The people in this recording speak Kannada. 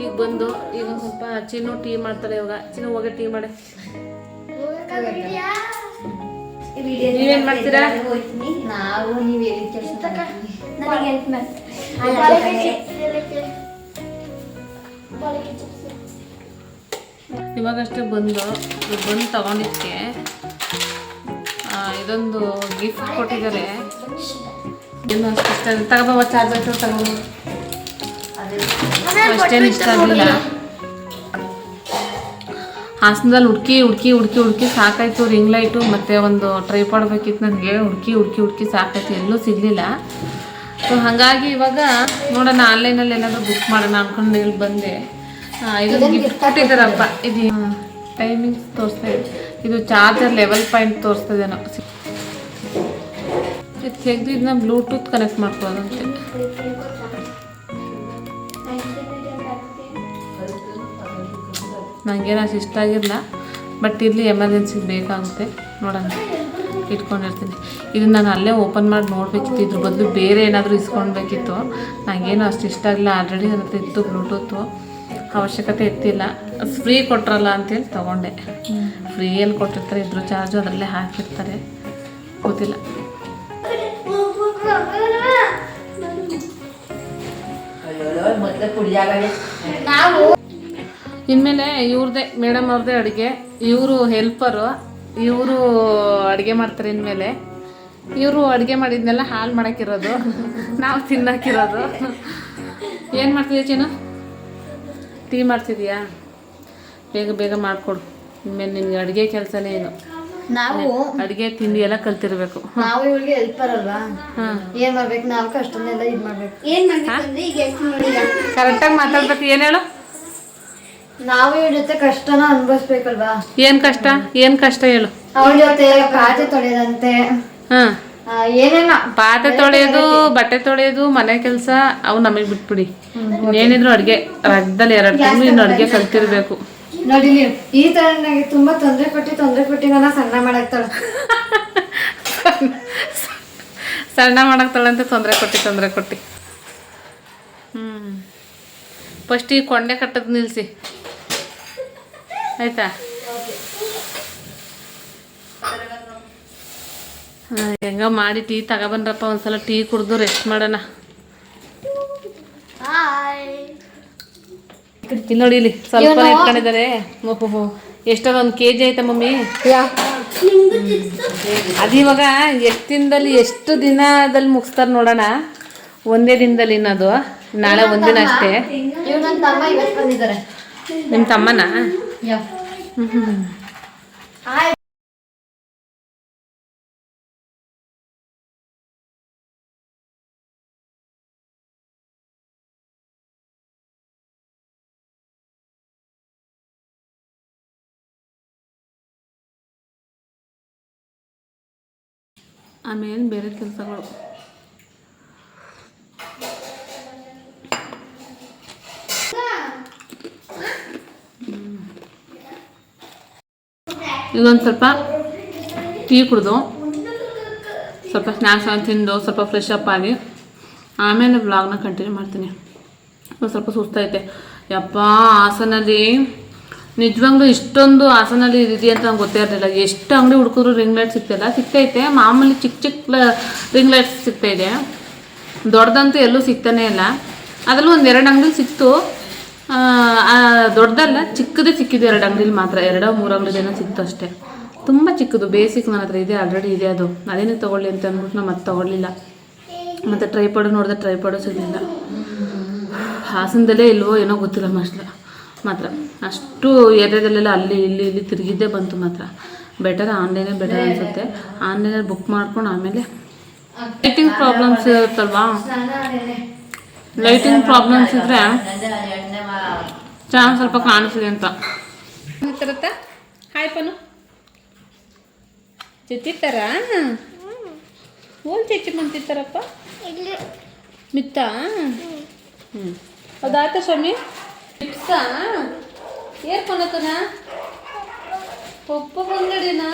ಈಗ ಬಂದು ಈಗ ಒಂದ್ ಸ್ವಲ್ಪ ಚಿನ್ನು ಟೀ ಮಾಡ್ತಾರೆ ಇವಾಗ. ಚಿನ್ನು ಹೋಗಿ ಟೀ ಮಾಡಿ. ನೀವೇನ್ ಮಾಡ್ತೀರಾ? ನಾವು ನೀವು ಎಲ್ಲಿ ಕೆಲಸ ನನಗೆ ಹೆಲ್ಪ್ ಮಾಡಿ. ಇವಾಗಷ್ಟೇ ಬಂದು ಬಂದು ತಗೊಂಡಿದ್ದಕ್ಕೆ ಇದೊಂದು ಗಿಫ್ಟ್ ಕೊಟ್ಟಿದ್ದಾರೆ. ಏನು ಅಷ್ಟು ತಗೋಬವ ಚಾರ್ಜರ್ ತಗೊಂಡು ಅಷ್ಟೇನು ಇಷ್ಟ ಆಗಲಿಲ್ಲ. ಹಾಸನದಲ್ಲಿ ಹುಡುಕಿ ಹುಡುಕಿ ಹುಡುಕಿ ಹುಡುಕಿ ಸಾಕಾಯ್ತು ರಿಂಗ್ ಲೈಟು ಮತ್ತು ಒಂದು ಟ್ರೈ ಬೇಕಿತ್ತು ನನಗೆ ಹುಡುಕಿ ಹುಡುಕಿ ಹುಡುಕಿ ಸಾಕಾಯ್ತು, ಎಲ್ಲೂ ಸಿಗಲಿಲ್ಲ. ಸೊ ಹಾಗಾಗಿ ಇವಾಗ ನೋಡೋಣ ಆನ್ಲೈನಲ್ಲಿ ಏನಾದರೂ ಬುಕ್ ಮಾಡೋಣ ಅಂದ್ಕೊಂಡು ಇಲ್ಲಿ ಬಂದೆ. ಇದು ಗಿಫ್ಟ್ ಕೊಟ್ಟಿದ್ದಾರಪ್ಪ. ಇದು ಟೈಮಿಂಗ್ಸ್ ತೋರಿಸ್ತಾ ಇದೆ ಇದು ಚಾರ್ಜರ್ ಲೆವೆಲ್ ಪಾಯಿಂಟ್ ತೋರಿಸ್ತದೇನೋ ಇದು ತೆಗೆದು ಇದನ್ನ ಬ್ಲೂಟೂತ್ ಕನೆಕ್ಟ್ ಮಾಡ್ಕೊಳ್ಳೋದಂತೆ. ನನಗೇನು ಅಷ್ಟು ಇಷ್ಟ ಆಗಿಲ್ಲ ಬಟ್ ಇಲ್ಲಿ ಎಮರ್ಜೆನ್ಸಿಗೆ ಬೇಕಾಗುತ್ತೆ. ನೋಡೋಣ. ಇಟ್ಕೊಂಡಿರ್ತೀನಿ. ಇದನ್ನು ನಾನು ಅಲ್ಲೇ ಓಪನ್ ಮಾಡಿ ನೋಡಬೇಕಿತ್ತು. ಇದ್ರ ಬದಲು ಬೇರೆ ಏನಾದರೂ ಇಸ್ಕೊಳ್ಬೇಕಿತ್ತು. ನನಗೇನು ಅಷ್ಟು ಇಷ್ಟ ಆಗಿಲ್ಲ. ಆಲ್ರೆಡಿ ನನ್ನ ಹತ್ರ ಇತ್ತು ಬ್ಲೂಟೂತು ಅವಶ್ಯಕತೆ ಇತ್ತಿಲ್ಲ ಫ್ರೀ ಕೊಟ್ಟರಲ್ಲ ಅಂತೇಳಿ ತೊಗೊಂಡೆ. ಫ್ರೀಯಲ್ಲಿ ಕೊಟ್ಟಿರ್ತಾರೆ. ಇದ್ರ ಚಾರ್ಜು ಅದರಲ್ಲೇ ಹಾಕಿರ್ತಾರೆ. ಗೊತ್ತಿಲ್ಲ. ನಾವು ಇನ್ಮೇಲೆ ಇವ್ರದ್ದೇ ಮೇಡಮ್ ಅವ್ರದ್ದೇ ಅಡುಗೆ. ಇವರು ಹೆಲ್ಪರು ಇವರು ಅಡುಗೆ ಮಾಡ್ತಾರೆ ಇನ್ಮೇಲೆ. ಇವರು ಅಡುಗೆ ಮಾಡಿದ್ನೆಲ್ಲ ಹಾಲು ಮಾಡೋಕ್ಕಿರೋದು. ನಾವು ತಿನ್ನಕ್ಕಿರೋದು. ಏನು ಮಾಡ್ತಿದ್ಯಾ ಚೀನು? ಟೀ ಮಾಡ್ತಿದ್ಯಾ? ಬೇಗ ಬೇಗ ಮಾಡಿಕೊಡು. ಇನ್ಮೇಲೆ ನಿನ್ಗೆ ಅಡುಗೆ ಕೆಲಸನೇ ಏನು. ನಾವು ಅಡುಗೆ ತಿಂಡಿ ಎಲ್ಲ ಕಲ್ತಿರ್ಬೇಕು. ನಾವು ಇವಳಿಗೆ ಹೆಲ್ಪರ್ ಅಲ್ವಾ? ಏನ್ ಮಾಡ್ಬೇಕು? ನಾವು ಕಷ್ಟನೆಲ್ಲ ಇದ್ ಮಾಡ್ಬೇಕು. ಏನ್ ನೋಡಿ ಕರೆಕ್ಟಾಗಿ ಮಾತಾಡ್ಬೇಕು. ಏನು ಹೇಳು? ನಾವು ಇವ್ರ ಜೊತೆ ಕಷ್ಟನ ಅನ್ಭವಿಸ್ಬೇಕಲ್ವಾ? ಏನ್ ಕಷ್ಟ? ಏನ್ ಕಷ್ಟ ಹೇಳು. ಅವಳ ಜೊತೆ ಪಾತ್ರೆ ತೊಳೆದಂತೆ. ಹಾಂ. ಏನೇನ ಪಾತ್ರೆ ತೊಳೆಯೋದು ಬಟ್ಟೆ ತೊಳೆಯೋದು ಮನೆ ಕೆಲಸ ಅವು ನಮಗ್ ಬಿಟ್ಬಿಡಿ. ಏನಿದ್ರು ಅಡ್ಗೆ ರಕ್ತದಲ್ಲಿ ಎರಡು ತಿಂಗಳು ಇನ್ನು ಅಡ್ಗೆ ಕಲ್ತಿರ್ಬೇಕು. ನೋಡಿ ನೀವು ಈ ತರ ನನಗೆ ತುಂಬಾ ತೊಂದ್ರೆ ಕೊಟ್ಟು ತೊಂದ್ರೆ ಕೊಟ್ಟು ನನ್ನ ಸಣ್ಣ ಮಾಡಾಕ್ತಾಳ. ಸಣ್ಣ ಮಾಡಕ್ತಾಳಂತೆ ತೊಂದರೆ ಕೊಟ್ಟು ತೊಂದರೆ ಕೊಟ್ಟು. ಹ್ಮ್. ಫಸ್ಟ್ ಈ ಕೊಂಡೆ ಕಟ್ಟದ್ ನಿಲ್ಲಿಸಿ ಆಯ್ತಾ? ಹಾಂ ಹೆಂಗ ಮಾಡಿ ಟೀ ತಗೊಬನ್ರಪ್ಪ ಒಂದ್ಸಲ ಟೀ ಕುಡಿದು ರೆಸ್ಟ್ ಮಾಡೋಣ. ನೋಡಿ ಇಲ್ಲಿ ಸ್ವಲ್ಪ ಇಟ್ಕೊಂಡಿದ್ದಾರೆ. ಓಹೋ ಎಷ್ಟೊಂದು ಒಂದು ಕೆ ಜಿ ಆಯ್ತಾ ಮಮ್ಮಿ? ಅದಿವಾಗ ಎಷ್ಟು ದಿನದಲ್ಲಿ ಎಷ್ಟು ದಿನದಲ್ಲಿ ಮುಗಿಸ್ತಾರೆ ನೋಡೋಣ. ಒಂದೇ ದಿನದಲ್ಲಿ ಇನ್ನದು ನಾಳೆ ಒಂದಿನ ಅಷ್ಟೇ ನಿಮ್ಮ ನನ್ನ ತಮ್ಮ ಇವತ್ತು ಬಂದಿದ್ದಾರೆ ನಿಮ್ಮ ತಮ್ಮನ ಯಾ. ಆಮೇಲೆ ಬೇರೆ ಕೆಲಸಗಳು ಇದೊಂದು ಸ್ವಲ್ಪ ಟೀ ಕುಡಿದು ಸ್ವಲ್ಪ ಸ್ನ್ಯಾಕ್ಸ್ ಎಲ್ಲ ತಿಂದು ಸ್ವಲ್ಪ ಫ್ರೆಶ್ ಅಪ್ ಆಗಿ ಆಮೇಲೆ ವ್ಲಾಗ್ನ ಕಂಟಿನ್ಯೂ ಮಾಡ್ತೀನಿ. ಸ್ವಲ್ಪ ಸುಸ್ತೈತೆ ಯಪ್ಪ, ಹಾಸನಲ್ಲಿ ನಿಜವಾಗ್ಲೂ ಇಷ್ಟೊಂದು ಹಾಸನಲ್ಲಿ ಇದೆ ಅಂತ ನಂಗೆ ಗೊತ್ತೇ ಇರಲಿಲ್ಲ. ಎಷ್ಟು ಅಂಗಡಿ ಹುಡುಕಿದ್ರು ರಿಂಗ್ ಲೈಟ್ ಸಿಗ್ತಾಯಿಲ್ಲ ಸಿಗ್ತೈತೆ. ಮಾಮೂಲಿ ಚಿಕ್ಕ ಚಿಕ್ಕ ರಿಂಗ್ ಲೈಟ್ಸ್ ಸಿಗ್ತಾಯಿದೆ ದೊಡ್ಡದಂತೂ ಎಲ್ಲೂ ಸಿಗ್ತಾನೇ ಇಲ್ಲ. ಅದರಲ್ಲೂ ಒಂದು ಎರಡು ಅಂಗಡಿ ಸಿಕ್ತು. ದೊಡ್ಡದಲ್ಲ ಚಿಕ್ಕದೇ ಸಿಕ್ಕಿದ್ದು ಎರಡು ಅಂಗಡಿಲಿ ಮಾತ್ರ ಎರಡೋ ಮೂರು ಅಂಗಡಿದೇನೋ ಸಿಕ್ತು ಅಷ್ಟೇ. ತುಂಬ ಚಿಕ್ಕದು ಬೇಸಿಕ್ ನನ್ನ ಹತ್ರ ಇದೆ ಆಲ್ರೆಡಿ ಇದೆ ಅದು. ಅದೇನೇ ತೊಗೊಳ್ಳಿ ಅಂತ ಅಂದ್ಬಿಟ್ಟು ನಾನು ಮತ್ತೆ ತೊಗೊಳ್ಳಿಲ್ಲ. ಮತ್ತು ಟ್ರೈಪಾಡು ನೋಡಿದ್ರೆ ಟ್ರೈಪಾಡು ಸಿಗಲಿಲ್ಲ ಹಾಸನದಲ್ಲೇ ಇಲ್ವೋ ಏನೋ ಗೊತ್ತಿಲ್ಲ ಮಸ್ಲ ಮಾತ್ರ. ಅಷ್ಟು ಏರಿಯಾದಲ್ಲೆಲ್ಲ ಅಲ್ಲಿ ಇಲ್ಲಿ ಇಲ್ಲಿ ತಿರುಗಿದ್ದೇ ಬಂತು ಮಾತ್ರ. ಬೆಟರ್ ಆನ್ಲೈನೇ ಬೆಟರ್ ಅನಿಸುತ್ತೆ. ಆನ್ಲೈನಲ್ಲಿ ಬುಕ್ ಮಾಡ್ಕೊಂಡು ಆಮೇಲೆ ಲೈಟಿಂಗ್ ಪ್ರಾಬ್ಲಮ್ಸ್ ಇರುತ್ತಲ್ವಾ? ಲೈಟಿಂಗ್ ಪ್ರಾಬ್ಲಮ್ಸ್ ಇದ್ರೆ ಚೆನ್ನಾಗಿ ಸ್ವಲ್ಪ ಕಾಣಿಸ್ಲಿ ಅಂತ ಹಾಯ್ ಪನು ಚಿತ್ತಿತ್ತಾರ ಓಲ್ ಚಚ್ಚಿ ಮಂತಿತ್ತಾರಪ್ಪ ಮಿತ್ತ ಹ್ಞೂ ಅದಾಯ್ತಾ ಸ್ವಾಮಿ ಮಿಕ್ಸಾ ಏರ್ ಕೊನತನ ಪಪ್ಪ ಬಂಗಡಿನಾ